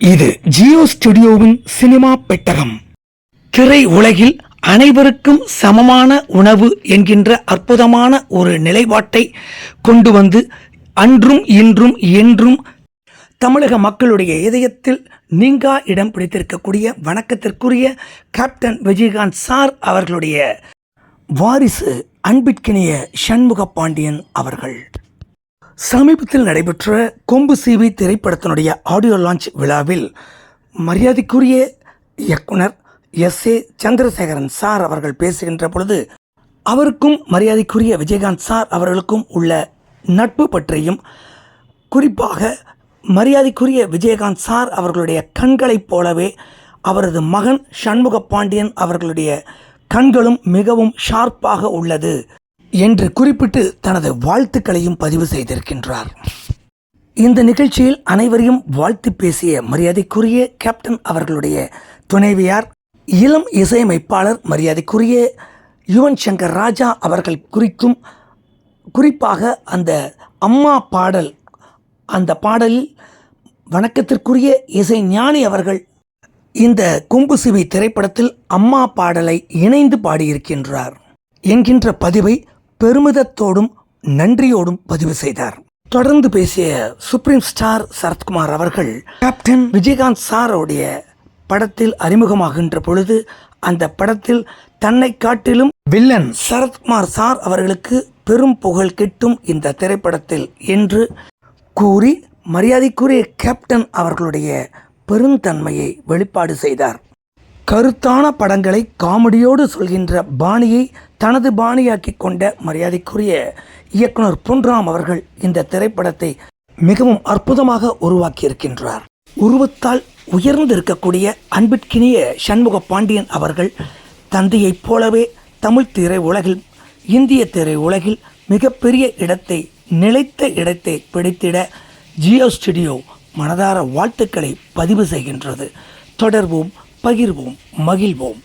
இது ஜியோ ஸ்டுடியோவின் சினிமா பெட்டகம். திரை உலகில் அனைவருக்கும் சமமான உணவு என்கின்ற அற்புதமான ஒரு நிலைப்பாட்டை கொண்டு வந்து அன்றும் இன்றும் என்றும் தமிழக மக்களுடைய இதயத்தில் நீங்கா இடம் பிடித்திருக்கக்கூடிய வணக்கத்திற்குரிய கேப்டன் விஜயகாந்த் சார் அவர்களுடைய வாரிசு அன்பிற்கினிய சண்முக பாண்டியன் அவர்கள். சமீபத்தில் நடைபெற்ற கொம்பு சிவி திரைப்படத்தினுடைய ஆடியோ லான்ச் விழாவில் மரியாதைக்குரிய இயக்குனர் எஸ். ஏ. சந்திரசேகரன் சார் அவர்கள் பேசுகின்ற பொழுது அவருக்கும் மரியாதைக்குரிய விஜயகாந்த் சார் அவர்களுக்கும் உள்ள நட்பு பற்றியும் குறிப்பாக மரியாதைக்குரிய விஜயகாந்த் சார் அவர்களுடைய கண்களைப் போலவே அவரது மகன் சண்முக பாண்டியன் அவர்களுடைய கண்களும் மிகவும் ஷார்ப்பாக உள்ளது. என்று குறிப்பிட்டு தனது வாழ்த்துக்களையும் பதிவு செய்திருக்கின்றார். இந்த நிகழ்ச்சியில் அனைவரையும் வாழ்த்து பேசிய மரியாதைக்குரிய கேப்டன் அவர்களுடைய துணைவியார் இளம் இசையமைப்பாளர் மரியாதைக்குரிய யுவன் சங்கர் ராஜா அவர்கள் குறித்தும் குறிப்பாக அந்த அம்மா பாடல் அந்த பாடலில் வணக்கத்திற்குரிய இசை ஞானி அவர்கள் இந்த கும்புசிவி திரைப்படத்தில் அம்மா பாடலை இணைந்து பாடியிருக்கின்றார். என்கின்ற பதிவை பெருமிதத்தோடும் நன்றியோடும் பதிவு செய்தார். தொடர்ந்து பேசிய சுப்ரீம் ஸ்டார் சரத்குமார் அவர்கள் கேப்டன் விஜயகாந்த் சாரோடைய படத்தில் அறிமுகமாகின்ற பொழுது அந்த படத்தில் தன்னை காட்டிலும் வில்லன் சரத்குமார் சார் அவர்களுக்கு பெரும் புகழ் கிட்டும் இந்த திரைப்படத்தில் என்று கூறி மரியாதைக்குரிய கேப்டன் அவர்களுடைய பெருந்தன்மையை வெளிப்பாடு செய்தார். கருத்தான படங்களை காமெடியோடு சொல்கின்ற பாணியை தனது பாணியாக்கி கொண்ட மரியாதைக்குரிய இயக்குனர் பொன்ராம் அவர்கள் இந்த திரைப்படத்தை மிகவும் அற்புதமாக உருவாக்கியிருக்கின்றார். உருவத்தால் உயர்ந்திருக்கக்கூடிய அன்பிற்கினிய சண்முக பாண்டியன் அவர்கள் தந்தையைப் போலவே தமிழ் திரை உலகில் இந்திய திரை உலகில் மிகப்பெரிய இடத்தை நிலைத்த இடத்தை பிடித்திட ஜியோ ஸ்டுடியோ மனதார வாழ்த்துக்களை பதிவு செய்கின்றது. தொடர்வோம் பகிர்வோம் மகிழ்வோம்.